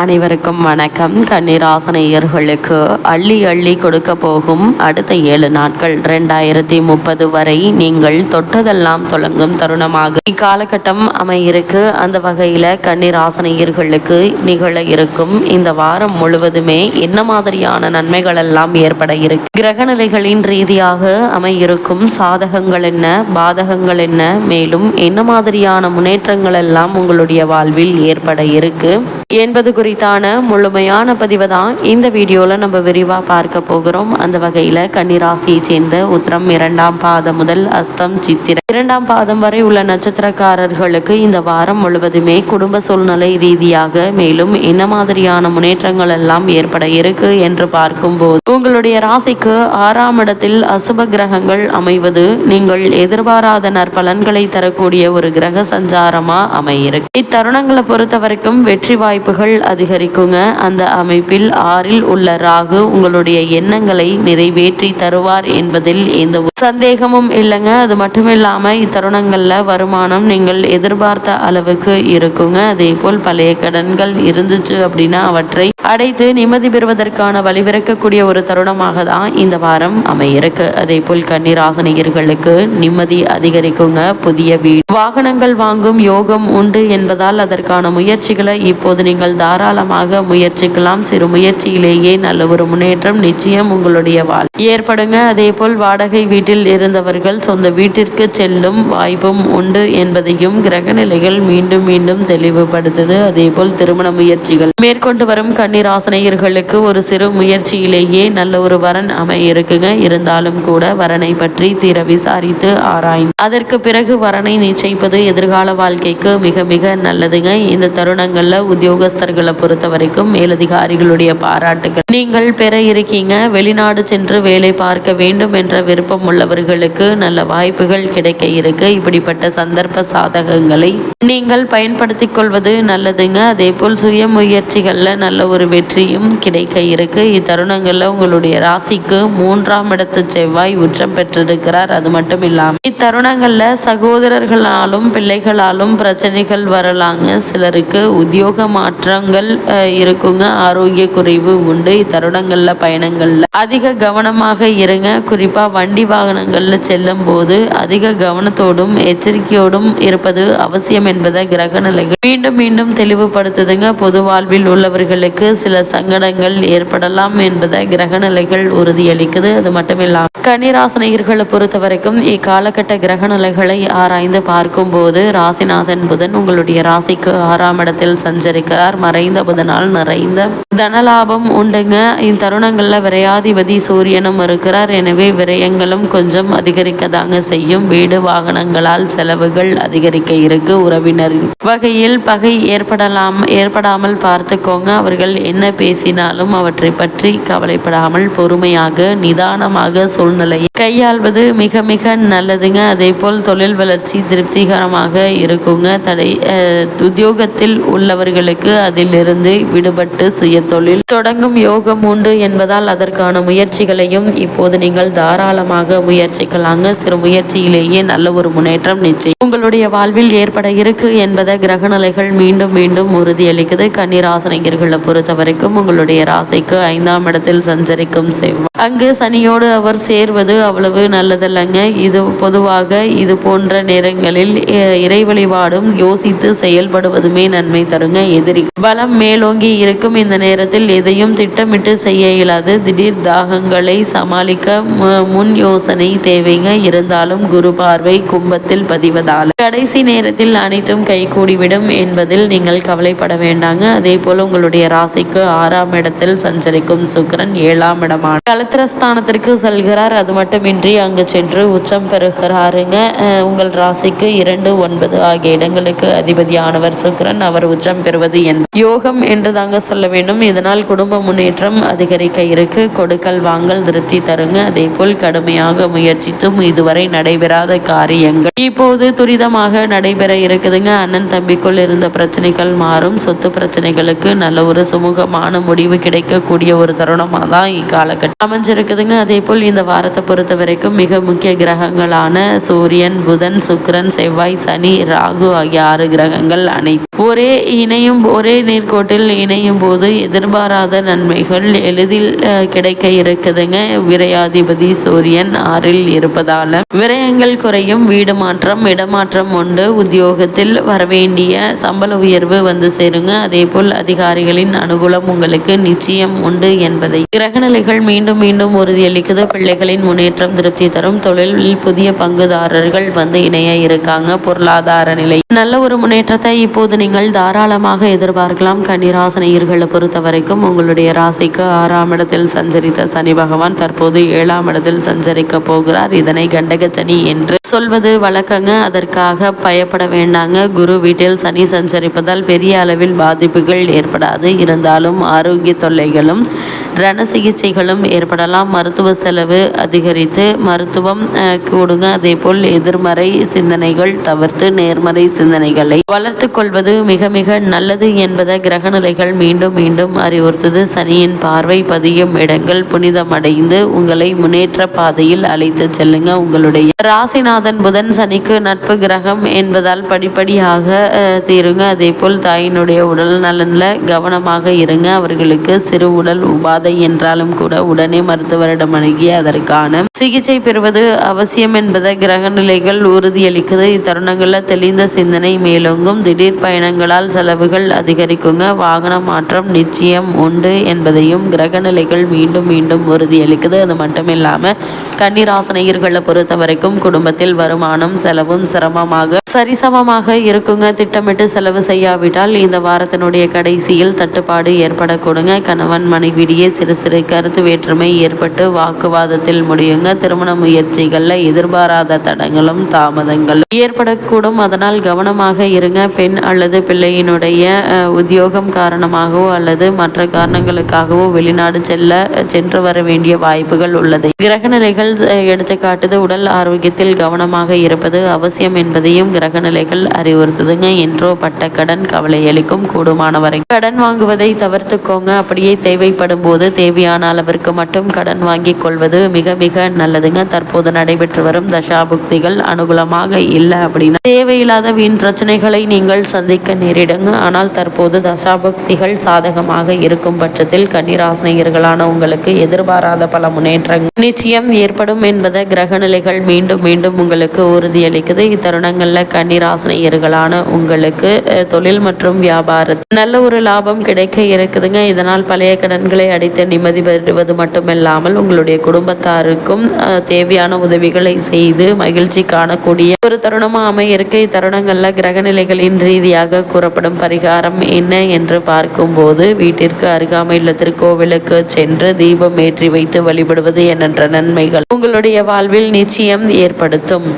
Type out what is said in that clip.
அனைவருக்கும் வணக்கம். கன்னிராசனையர்களுக்கு அள்ளி அள்ளி கொடுக்க போகும் அடுத்த ஏழு நாட்கள் ரெண்டாயிரத்தி முப்பது வரை நீங்கள் தொட்டதெல்லாம் தொடங்கும் தருணமாக. இக்காலகட்டம் அமையிருக்கு. அந்த வகையில் கன்னிராசனையர்களுக்கு நிகழ இருக்கும் இந்த வாரம் முழுவதுமே என்ன மாதிரியான நன்மைகள் எல்லாம் ஏற்பட இருக்கு? கிரகநிலைகளின் ரீதியாக அமையிருக்கும் சாதகங்கள் என்ன? பாதகங்கள் என்ன? மேலும் என்ன மாதிரியான முன்னேற்றங்கள் எல்லாம் உங்களுடைய வாழ்வில் ஏற்பட இருக்கு? என்பது குறித்தான முழுமையான பதிவை தான் இந்த வீடியோவில் நம்ம விரிவாக பார்க்க போகிறோம். அந்த வகையில் கன்னிராசியை சேர்ந்த உத்திரம் இரண்டாம் பாதம் முதல் அஸ்தம் சித்திரை. இரண்டாம் பாதம் வரை உள்ள நட்சத்திரக்காரர்களுக்கு இந்த வாரம் முழுவதுமே குடும்ப சூழ்நிலை ரீதியாக மேலும் என்ன மாதிரியான முன்னேற்றங்கள் எல்லாம் ஏற்பட இருக்கு என்று பார்க்கும்போது உங்களுடைய ராசிக்கு ஆறாம் இடத்தில் அசுப கிரகங்கள் அமைவது நீங்கள் எதிர்பாராத நற்பலன்களை தரக்கூடிய ஒரு கிரக சஞ்சாரமா அமையிருக்கு. இத்தருணங்களை பொறுத்த வரைக்கும் வெற்றி வாய்ப்புகள் அதிகரிக்குங்க. அந்த அமைப்பில் ஆறில் உள்ள ராகு உங்களுடைய எண்ணங்களை நிறைவேற்றி தருவார் என்பதில் எந்த சந்தேகமும் இல்லைங்க. அது மட்டும் இல்லாம இத்தருணங்கள்ல வருமானம் நீங்கள் எதிர்பார்த்த அளவுக்கு இருக்குங்க. அதே போல் பழைய கடன்கள் இருந்துச்சு அப்படின்னா அவற்றை அடைத்து நிம்மதி பெறுவதற்கான வழிபிறக்கக்கூடிய ஒரு தருணமாக தான் இந்த வாரம் அமையிருக்கு. அதே போல் கன்னிராசனியர்களுக்கு நிம்மதி அதிகரிக்குங்க. புதிய வீடு வாகனங்கள் வாங்கும் யோகம் உண்டு என்பதால் அதற்கான முயற்சிகளை இப்போது நீங்கள் தாராளமாக முயற்சிக்கலாம். சிறு முயற்சியிலேயே நல்ல ஒரு முன்னேற்றம் நிச்சயம் உங்களுடைய வாழ் ஏற்படுங்க. அதே போல் வாடகை வீட்டில் இருந்தவர்கள் சொந்த வீட்டிற்கு செல்லும் வாய்ப்பும் உண்டு என்பதையும் கிரகநிலைகள் மீண்டும் மீண்டும் தெளிவுபடுத்துது. அதே போல் திருமண முயற்சிகள். மேற்கொண்டு வரும் கன்னிராசனையர்களுக்கு ஒரு சிறு முயற்சியிலேயே நல்ல ஒரு வரன் அமையிருக்குங்க. இருந்தாலும் கூட வரனை பற்றி தீர விசாரித்து ஆராய்ந்து. அதற்கு பிறகு வரனை செய்வது எதிர்கால வாழ்க்கைக்கு மிக மிக நல்லதுங்க. இந்த தருணங்களில் உத்தியோகஸ்தர்களை பொறுத்த வரைக்கும் மேலதிகாரிகளுடைய பாராட்டுகள். நீங்கள் பெற இருக்கீங்க. வெளிநாடு சென்று வேலை பார்க்க வேண்டும் என்ற விருப்பம் உள்ளவர்களுக்கு நல்ல வாய்ப்புகள் கிடைக்க இருக்கு. இப்படிப்பட்ட சந்தர்ப்ப சாதகங்களை நீங்கள் பயன்படுத்தி கொள்வது நல்லதுங்க. அதே போல் சுய முயற்சிகளில் நல்ல ஒரு வெற்றியும் கிடைக்க இருக்கு. இத்தருணங்களில் உங்களுடைய ராசிக்கு மூன்றாம் இடத்து செவ்வாய் உச்சம் பெற்றிருக்கிறார். அது மட்டும் இல்லாமல் இத்தருணங்களில் சகோதரர்கள் சகோதரர்களாலும் பிள்ளைகளாலும் பிரச்சனைகள் வரலாங்க. சிலருக்கு உத்தியோக மாற்றங்கள் இருக்குங்க. ஆரோக்கிய குறைவு உண்டு. இத்தருணங்களில் பயணங்கள்ல அதிக கவனமாக இருங்க. குறிப்பா வண்டி வாகனங்கள்ல செல்லும் போது அதிக கவனத்தோடும் எச்சரிக்கையோடும் இருப்பது அவசியம் என்பதை கிரக நிலைகள் மீண்டும் மீண்டும் தெளிவுபடுத்துதுங்க. பொது வாழ்வில் உள்ளவர்களுக்கு சில சங்கடங்கள் ஏற்படலாம் என்பதை கிரக நிலைகள் உறுதியளிக்குது. அது மட்டுமில்லாமல் கனிராசனையர்களை கன்னிராசனையர்களை பொறுத்த வரைக்கும் இக்காலகட்ட கிரக நிலைகளை ஆராய்ந்து பார்க்கும்போது ராசிநாதன் புதன் உங்களுடைய ராசிக்கு ஆறாம் இடத்தில் சஞ்சரிக்கிறார். மறைந்த புதனால் நிறைந்த தனலாபம் உண்டுங்க. இத்தருணங்களில் விரையாதிபதி சூரியனும் இருக்கிறார். எனவே விரயங்களும் கொஞ்சம் அதிகரிக்க தாங்க செய்யும். வீடு வாகனங்களால் செலவுகள் அதிகரிக்க இருக்கு. உறவினர் வகையில் பகை ஏற்படலாம் ஏற்படாமல் பார்த்துக்கோங்க. அவர்கள் என்ன பேசினாலும் அவற்றை பற்றி கவலைப்படாமல் பொறுமையாக நிதானமாக சூழ்நிலையை கையாள்வது மிக மிக நல்லதுங்க. அதே போல் தொழில் வளர்ச்சி திருப்திகரமாக இருக்குங்க. தடை உத்தியோகத்தில் உள்ளவர்களுக்கு அதிலிருந்து விடுபட்டு சுய தொழில் தொடங்கும் யோகம் உண்டு என்பதால் அதற்கான முயற்சிகளையும் இப்போது நீங்கள் தாராளமாக முயற்சிக்கலாங்க. சிறு முயற்சியிலேயே நல்ல ஒரு முன்னேற்றம் நிச்சயம். உங்களுடைய வாழ்வில் ஏற்பட இருக்கு என்பதை கிரகநிலைகள் மீண்டும் மீண்டும் உறுதியளிக்குது. கன்னிராசனிகர்களை பொறுத்த வரைக்கும் உங்களுடைய ராசிக்கு ஐந்தாம் இடத்தில் சஞ்சரிக்கும் செவ்வாய். அங்கு சனியோடு அவர் சேர்வது அவ்வளவு நல்லதல்லங்க. இது பொதுவாக இது போன்ற நேரங்களில் அஹ், இறை வழிபாடும் யோசித்து செயல்படுவதுமே நன்மை தருங்க. எதிரி பலம் மேலோங்கி இருக்கும் இந்த நேரத்தில் எதையும் திட்டமிட்டு செய்ய இயலாது. திடீர் தாகங்களை சமாளிக்க முன் யோசனை தேவைங்க. இருந்தாலும் குரு பார்வை கும்பத்தில் பதிவதால். கடைசி நேரத்தில் அனைத்தும் கைகூடிவிடும் என்பதில் நீங்கள் கவலைப்பட வேண்டாங்க. அதே போல உங்களுடைய ராசிக்கு ஆறாம் இடத்தில் சஞ்சரிக்கும் சுக்கிரன் ஏழாம் இடமான கலத்திரஸ்தானத்திற்கு செல்கிறார். அது மட்டுமின்றி அங்கு சென்று உச்சம் பெறுகிறாருங்க. உங்கள் ராசிக்கு இரண்டு ஒன்பது ஆகிய இடங்களுக்கு அதிபதியானவர் சுக்கிரன் அவர் உச்சம் பெறுவது என் யோகம் என்று தாங்க சொல்ல வேண்டும். இதனால் குடும்ப முன்னேற்றம் அதிகரிக்க இருக்கு. கொடுக்கல் வாங்கல் திருப்தி தருங்க. அதே போல் கடுமையாக முயற்சித்தும் இதுவரை நடைபெறாத காரியங்கள் இப்போது துரிதமாக நடைபெற இருக்குதுங்க. அண்ணன் தம்பிக்குள் இருந்த பிரச்சனைகள் மாறும். சொத்து பிரச்சனைகளுக்கு நல்ல ஒரு சுமூகமான முடிவு கிடைக்கக்கூடிய ஒரு தருணமாக தான் இக்காலகட்டம் அமைஞ்சிருக்குதுங்க. அதே போல் இந்த வாரத்தை பொறுத்த வரைக்கும் மிக முக்கிய கிரகங்களான சூரியன் புதன் சுக்கரன் செவ்வாய் சனி ராகு ஆகிய ஆறு கிரகங்கள் அனைத்து ஒரே இணையும் ஒரே நேர்கோட்டில் இணையும் போது எதிர்பாராத நன்மைகள் எளிதில் கிடைக்க இருக்குதுங்க. விரையாதிபதி சூரியன் ஆறில் இருப்பதால. விரயங்கள் குறையும் வீடு மாற்றம் இடமாற்றம் உண்டு. உத்தியோகத்தில் வரவேண்டிய சம்பள உயர்வு வந்து சேருங்க. அதே போல் அதிகாரிகளின் அனுகூலம் உங்களுக்கு நிச்சயம் உண்டு என்பதை. கிரகநிலைகள் மீண்டும் மீண்டும் உறுதியளிக்குது. பிள்ளைகளின் முன்னேற்றம் திருப்தி தரும். தொழிலில் புதிய பங்குதாரர்கள் வந்து இணைய இருக்காங்க. பொருளாதார நிலை நல்ல ஒரு முன்னேற்றத்தை இப்போது நீங்கள் தாராளமாக எதிர்பார்க்கலாம். கன்னிராசனையர்களை பொறுத்த வரைக்கும் உங்களுடைய ராசிக்கு ஆறாம் இடத்தில் சஞ்சரித்த சனி பகவான் தற்போது ஏழாம் இடத்தில் சஞ்சரிக்க போகிறார். இதனை கண்டக சனி என்று சொல்வது வழக்கங்க. அதற்காக பயப்பட வேண்டாங்க. குரு வீட்டில் சனி சஞ்சரிப்பதால் பெரிய அளவில் பாதிப்புகள் ஏற்படாது. இருந்தாலும் ஆரோக்கிய தொல்லைகளும் ரண சிகிச்சைகளும் ஏற்படலாம். மருத்துவ செலவு அதிகரித்து மருத்துவம் கூடுங்க. அதே போல் எதிர்மறை சிந்தனைகள் தவிர்த்து நேர்மறை சிந்தனைகளை வளர்த்து கொள்வது மிக மிக நல்லது என்பதை கிரகநிலைகள் மீண்டும் மீண்டும் அறிவுறுத்தது. சனியின் பார்வை பதியும் இடங்கள் புனிதமடைந்து உங்களை முன்னேற்ற பாதையில் அழைத்து செல்லுங்க. உங்களுடைய ராசிநாதன் புதன் சனிக்கு நட்பு கிரகம் என்பதால் படிப்படியாக தீருங்க. அதே போல் தாயினுடைய உடல் நலன்ல கவனமாக இருங்க. அவர்களுக்கு சிறு உடல் உபாதை என்றாலும் கூட உடனே மருத்துவரிடம் அணுகி அதற்கான சிகிச்சை பெறுவது அவசியம் என்பதை கிரக நிலைகள் உறுதியளிக்குது. இத்தருணங்களில் தெளிந்த சிந்தனை மேலோங்கும். திடீர் பயணங்களால் செலவுகள் அதிகரிக்குங்க. வாகன மாற்றம் நிச்சயம் உண்டு என்பதையும் கிரக நிலைகள் மீண்டும் மீண்டும் உறுதியளிக்குது. அது மட்டும் இல்லாமல் கன்னிராசனையர்களை பொறுத்த வரைக்கும் குடும்பத்தில் வருமானம் செலவும் சிரமமாக சரிசமமாக இருக்குங்க. திட்டமிட்டு செலவு செய்யாவிட்டால் இந்த வாரத்தினுடைய கடைசியில் தட்டுப்பாடு ஏற்படக்கூடுங்க. கணவன் மனைவிடையே சிறு சிறு கருத்து வேற்றுமை ஏற்பட்டு வாக்குவாதத்தில் முடியுங்க. திருமண முயற்சிகளில் எதிர்பாராத தடங்களும் தாமதங்களும் ஏற்படக்கூடும். அதனால் கவனம் கவனமாக இருங்க. பெண் அல்லது பிள்ளையினுடைய உத்தியோகம் காரணமாகவோ அல்லது மற்ற காரணங்களுக்காகவோ வெளிநாடு செல்ல சென்று வர வேண்டிய வாய்ப்புகள் உள்ளது. கிரகநிலைகள் எடுத்துக்காட்டுது உடல் ஆரோக்கியத்தில் கவனமாக இருப்பது அவசியம் என்பதையும் கிரகநிலைகள் அறிவுறுத்துதுங்க. என்றோ பட்ட கடன் கவலை அளிக்கும் கூடுமான வரை கடன் வாங்குவதை தவிர்த்துக்கோங்க. அப்படியே தேவைப்படும் போது தேவையான அளவிற்கு மட்டும் கடன் வாங்கிக் கொள்வது மிக மிக நல்லதுங்க. தற்போது நடைபெற்று வரும் தசாபுக்திகள் அனுகூலமாக இல்லை அப்படின்னா தேவையில்லாத வீண் பிரச்சனைகளை நீங்கள் சந்திக்க நேரிடுங்க. ஆனால் தற்போது தசாபக்திகள் சாதகமாக இருக்கும் பட்சத்தில் கன்னிராசினியர்களான உங்களுக்கு எதிர்பாராத பல முன்னேற்றங்கள் நிச்சயம் ஏற்படும் என்பதை கிரகநிலைகள் மீண்டும் மீண்டும் உங்களுக்கு உறுதியளிக்குது. இத்தருணங்களில் கன்னிராசினியர்களான உங்களுக்கு தொழில் மற்றும் வியாபாரம் நல்ல ஒரு லாபம் கிடைக்க இருக்குதுங்க. இதனால் பழைய கடன்களை அடித்து நிம்மதி பெறுவது மட்டுமில்லாமல் உங்களுடைய குடும்பத்தாருக்கும் தேவையான உதவிகளை செய்து மகிழ்ச்சி காணக்கூடிய ஒரு தருணமா அமைய இத்தருணங்களில் நல்ல கிரகநிலைகளின் ரீதியாக கூறப்படும் பரிகாரம் என்ன என்று பார்க்கும்போது வீட்டிற்கு அருகாமையில் திருக்கோவிலுக்கு சென்று தீபம் ஏற்றி வைத்து வழிபடுவது என்ற நன்மைகள் உங்களுடைய வாழ்வில் நிச்சயம் ஏற்படுத்தும்.